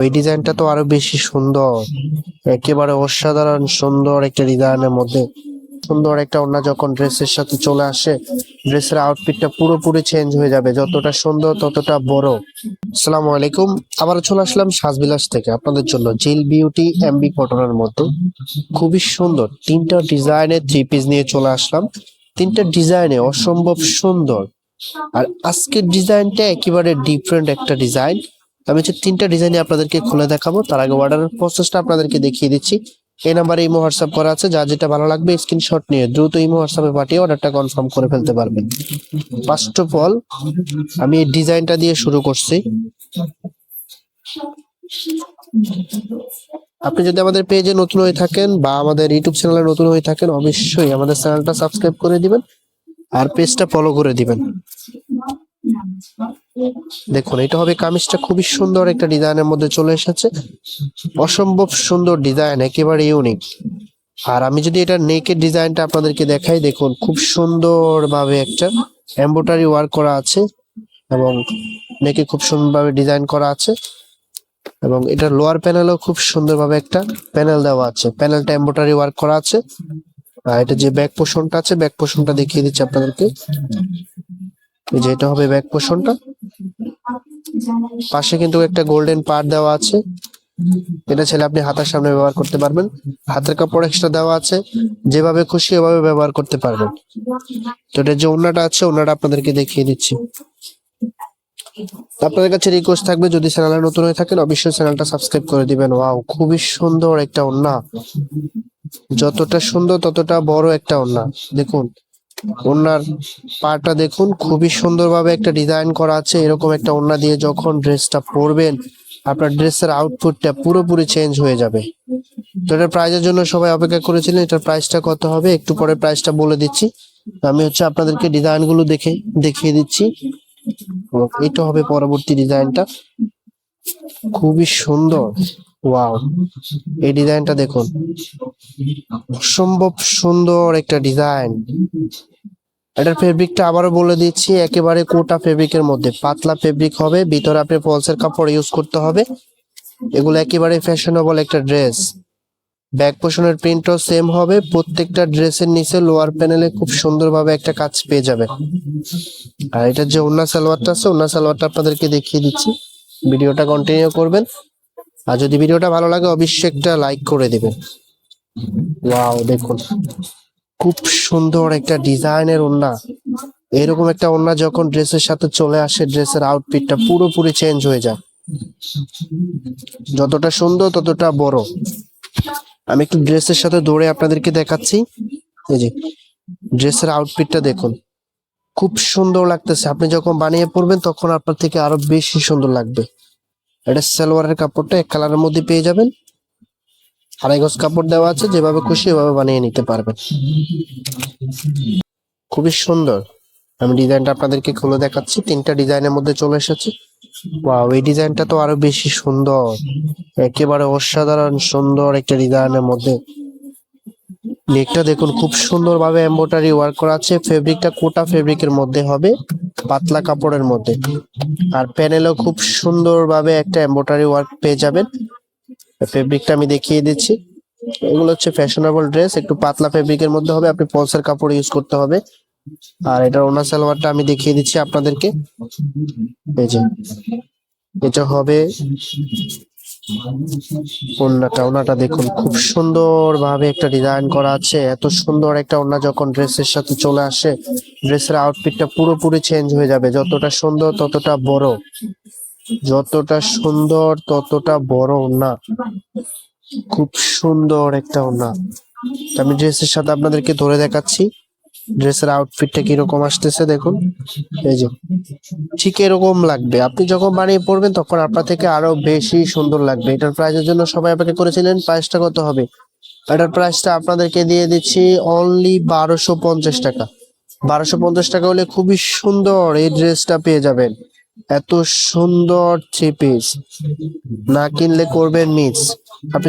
এই ডিজাইনটা তো আরও বেশি সুন্দর। একেবারে অসাধারণ সুন্দর একটা ডিজাইনের মধ্যে। সুন্দর একটা ওড়না যখন ড্রেসের সাথে চলে আসে, ড্রেসের আউটফিটটা পুরোপুরি চেঞ্জ হয়ে যাবে। যতটা সুন্দর, ততটা বড়। আসসালামু আলাইকুম। আবারও চলে আসলাম সাজবিলাস থেকে আপনাদের জন্য। জিল বিউটি এমবি কটনের মধ্যে। খুবই সুন্দর। তিনটা ডিজাইনের থ্রি পিস নিয়ে চলে আসলাম। তিনটা ডিজাইনে অসম্ভব সুন্দর। আর আজকের ডিজাইনটা একেবারে ডিফারেন্ট একটা ডিজাইন। আমি হচ্ছে তিনটা ডিজাইনে আপনাদেরকে খুলে দেখাবো। তার আগে অর্ডারের প্রসেসটা আপনাদেরকে দেখিয়ে দিচ্ছি। এই নাম্বারে ইমো হোয়াটসঅ্যাপ করা আছে। যা যেটা ভালো লাগবে স্ক্রিনশট নিয়ে দ্রুত ইমো হোয়াটসঅ্যাপে পাঠিয়ে অর্ডারটা কনফার্ম করে ফেলতে পারবেন। ফার্স্ট অফ অল আমি এই ডিজাইনটা দিয়ে শুরু করছি। আপনি যদি আমাদের পেজে নতুন হয়ে থাকেন বা আমাদের ইউটিউব চ্যানেলে নতুন হয়ে থাকেন, অবশ্যই আমাদের চ্যানেলটা সাবস্ক্রাইব করে দিবেন আর পেজটা ফলো করে দিবেন। দেখুন, এটা হবে কামিজটা খুবই সুন্দর একটা ডিজাইনের মধ্যে চলে এসেছে। অসম্ভব সুন্দর ডিজাইন, একেবারে ইউনিক আর আমি যদি এটা নেকের ডিজাইনটা আপনাদেরকে দেখাই, দেখুন, খুব সুন্দর ভাবে একটা এমব্রয়ডারি ওয়ার্ক করা আছে এবং নেকে খুব সুন্দরভাবে ডিজাইন করা আছে এবং এটা লোয়ার প্যানেলেও খুব সুন্দরভাবে একটা প্যানেল দেওয়া আছে। প্যানেলটা এমব্রয়ডারি ওয়ার্ক করা আছে। আর এটা যে ব্যাক পোর্শনটা আছে ব্যাক পোর্শনটা দেখিয়ে দিচ্ছি আপনাদেরকে। যে এটা হবে ব্যাক পোর্শনটা পাশে কিন্তু একটা গোল্ডেন পার দেওয়া আছে। এটা ছেলে আপনি হাতের সামনে ব্যবহার করতে পারবেন। হাতের কাপড় এক্সট্রা দেওয়া আছে। যেভাবে খুশি ওভাবে ব্যবহার করতে পারবেন। তো এটা যে ওড়নাটা আছে, ওড়নাটা আপনাদেরকে দেখিয়ে দিচ্ছি। আপনাদের কাছে রিকোয়েস্ট থাকবে, যদি চ্যানেলে নতুন হয়ে থাকেন, অবশ্যই চ্যানেলটা সাবস্ক্রাইব করে দিবেন। ওয়াও খুবই সুন্দর একটা ওড়না। যতটা সুন্দর, ততটা বড় একটা ওড়না। দেখুন ওড়নার পাটা দেখুন, খুবই সুন্দরভাবে একটা ডিজাইন করা আছে। এরকম একটা ওড়না দিয়ে যখন ড্রেসটা পরবেন, আপনার ড্রেসের আউটপুটটা পুরোপুরি চেঞ্জ হয়ে যাবে। তো এটার প্রাইজের জন্য সবাই অপেক্ষা করেছিলেন, এটার প্রাইসটা কত হবে? একটু পরে প্রাইসটা বলে দিচ্ছি। আমি হচ্ছে আপনাদেরকে ডিজাইনগুলো দেখে, দেখিয়ে দিচ্ছি। এটা হবে পরবর্তী ডিজাইনটা খুবই সুন্দর। ওয়াও এই ডিজাইনটা দেখুন। অসম্ভব সুন্দর একটা ডিজাইন এটার ফেব্রিকটা আবারও বলে দিচ্ছি, একেবারে কোটা ফেব্রিকের মধ্যে। পাতলা ফেব্রিক হবে, ভিতরে আপনি ফলসের কাপড় ইউজ করতে হবে। এগুলো একেবারে ফ্যাশনেবল একটা ড্রেস ব্যাক পোষণের প্রিন্টও সেম হবে, প্রত্যেকটা ড্রেসের নিচে লোয়ার প্যানেলে খুব সুন্দরভাবে একটা কাজ পেয়ে যাবে। আর এটার যে ওন্না সালোয়ারটা আছে ওন্না সালোয়ারটা আপনাদেরকে দেখিয়ে দিচ্ছি। ভিডিওটা কন্টিনিউ করবেন। আর যদি ভিডিওটা ভালো লাগে, অবশ্যই একটা লাইক করে দেবেন ওয়াও দেখুন। খুব সুন্দর একটা ডিজাইনের ওন্না এরকম একটা ওন্না যখন ড্রেসের সাথে চলে আসে, ড্রেসের আউটফিটটা পুরোপুরি চেঞ্জ হয়ে যায়। যতটা সুন্দর, ততটা বড়। আমি একটু ড্রেসের সাথে দৌড়ে আপনাদেরকে দেখাচ্ছি। এই যে, ড্রেসের আউটফিটটা দেখুন। খুব সুন্দর লাগতেছে। আপনি যখন বানিয়ে পড়বেন তখন আপনার থেকে আরও বেশি সুন্দর লাগবে। এটা সালোয়ারের কাপড়টা এক কালারের মধ্যে পেয়ে যাবেন। আড়াই গজ কাপড় দেওয়া আছে, যেভাবে খুশি এভাবে বানিয়ে নিতে পারবেন। খুবই সুন্দর। আমি ডিজাইনটা আপনাদেরকে খুলে দেখাচ্ছি, তিনটা ডিজাইনের মধ্যে চলে এসেছে। ওয়াও, এই ডিজাইনটা তো আরও বেশি সুন্দর। একেবারে অসাধারণ সুন্দর একটা ডিজাইনের মধ্যে। নেকটা দেখুন, খুব সুন্দর ভাবে এমব্রয়ডারি ওয়ার্ক করা আছে। ফেব্রিকটা কোটা ফেব্রিকের মধ্যে হবে। পাতলা কাপড়ের মধ্যে। আর প্যানেলও খুব সুন্দর ভাবে একটা এম্ব্রয়ডারি ওয়ার্ক পেয়ে যাবেন। ফেব্রিকটা আমি দেখিয়ে দিচ্ছি। এগুলো হচ্ছে ফ্যাশনেবল ড্রেস একটু পাতলা ফেব্রিকের মধ্যে হবে, আপনি পলসের কাপড় ইউজ করতে হবে। আর এটার ওনা সালোয়ারটা আমি দেখিয়ে দিচ্ছি আপনাদেরকে। এই যে, এটা হবে ওন্নাটা ওন্নাটা দেখুন, খুব সুন্দর ভাবে একটা ডিজাইন করা আছে। এত সুন্দর একটা ওন্না যখন ড্রেসের সাথে চলে আসে, ড্রেসের আউটফিটটা পুরোপুরি চেঞ্জ হয়ে যাবে। যতটা সুন্দর, ততটা বড়। যতটা সুন্দর, ততটা বড় ওন্না খুব সুন্দর একটা ওন্না তো আমি ড্রেসের সাথে আপনাদেরকে ধরে দেখাচ্ছি। ড্রেসের আউটফিটটা কীরকম আসতেছে দেখুন। এই যে, ঠিক এরকম লাগবে। আপনি যখন বানিয়ে পড়বেন তখন আপনার থেকে আরও বেশি সুন্দর লাগবে। এটার প্রাইসের জন্য সবাই অপেক্ষা করেছিলেন প্রাইসটা কত হবে? এটার প্রাইসটা আপনাদেরকে দিয়ে দিচ্ছি অনলি বারোশো পঞ্চাশ টাকা। বারোশো পঞ্চাশ টাকা হলে খুবই সুন্দর এই ড্রেসটা পেয়ে যাবেন। এত সুন্দর থ্রি পিস না কিনলে করবেন মিস আপনি